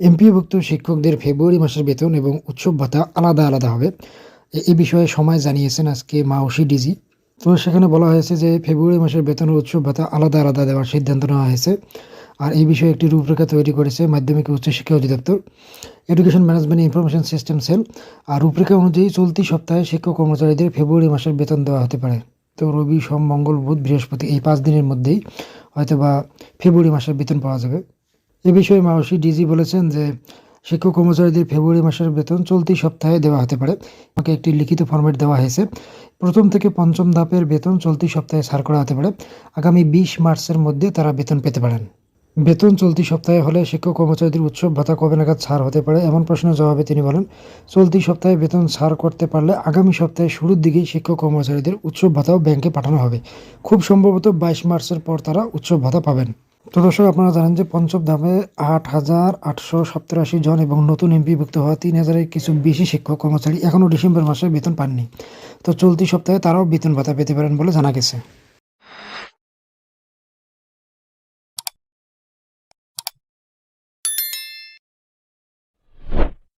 এমপিওভুক্ত শিক্ষকদের ফেব্রুয়ারি মাসের বেতন এবং উৎসব ভাতা আলাদা আলাদা হবে। এ- এ বিষয়ে সময় জানিয়েছেন আজকে মাওসি ডিজি। তো সেখানে বলা হয়েছে যে ফেব্রুয়ারি মাসের বেতন উৎসব ভাতা আলাদা আলাদা দেওয়ার সিদ্ধান্ত নেওয়া হয়েছে। আর এই বিষয়ে একটি রূপরেখা তৈরি করেছে মাধ্যমিক উচ্চশিক্ষা অধিদপ্তর। Education management information system cell আর রূপরেখা অনুযায়ী চলতি সপ্তাহে শিক্ষক কর্মচারীদের ফেব্রুয়ারি মাসের বেতন দেওয়া হতে পারে। তো রবি সোম, মঙ্গল, বুধ, বৃহস্পতি এই পাঁচ দিনের মধ্যেই হয়তো বা ফেব্রুয়ারি মাসের বেতন পাওয়া যাবে। এ বিষয়ে মাওসি ডিজি বলেছেন যে শিক্ষক কর্মচারীদের ফেব্রুয়ারি মাসের বেতন চলতি সপ্তাহে দেওয়া হতে পারে। আমাকে একটি লিখিত ফরম্যাট দেওয়া হয়েছে। প্রথম থেকে পঞ্চম ধাপের বেতন চলতি সপ্তাহে ছাড় করা হতে পারে। আগামী বিশ মার্চের মধ্যে তারা বেতন পেতে পারেন। বেতন চলতি সপ্তাহে হলে শিক্ষক কর্মচারীদের উৎসব ভাতা কবে নাগাদ ছাড় হতে পারে এমন প্রশ্নের জবাবে তিনি বলেন, চলতি সপ্তাহে বেতন ছাড় করতে পারলে আগামী সপ্তাহে শুরুর দিকেই শিক্ষক কর্মচারীদের উৎসব ভাতাও ব্যাংকে পাঠানো হবে। খুব সম্ভবত বাইশ মার্চের পর তারা উৎসব ভাতা পাবেন। তো দর্শক, আপনারা জানেন যে পঞ্চম ধাপে আট হাজার আটশো সপ্তরাশি জন এবং নতুন এমপিভুক্ত হওয়া তিন হাজারের কিছু বেশি শিক্ষক কর্মচারী এখনও ডিসেম্বর মাসে বেতন পাননি। তো চলতি সপ্তাহে তারাও বেতন ভাতা পেতে পারেন বলে জানা গেছে।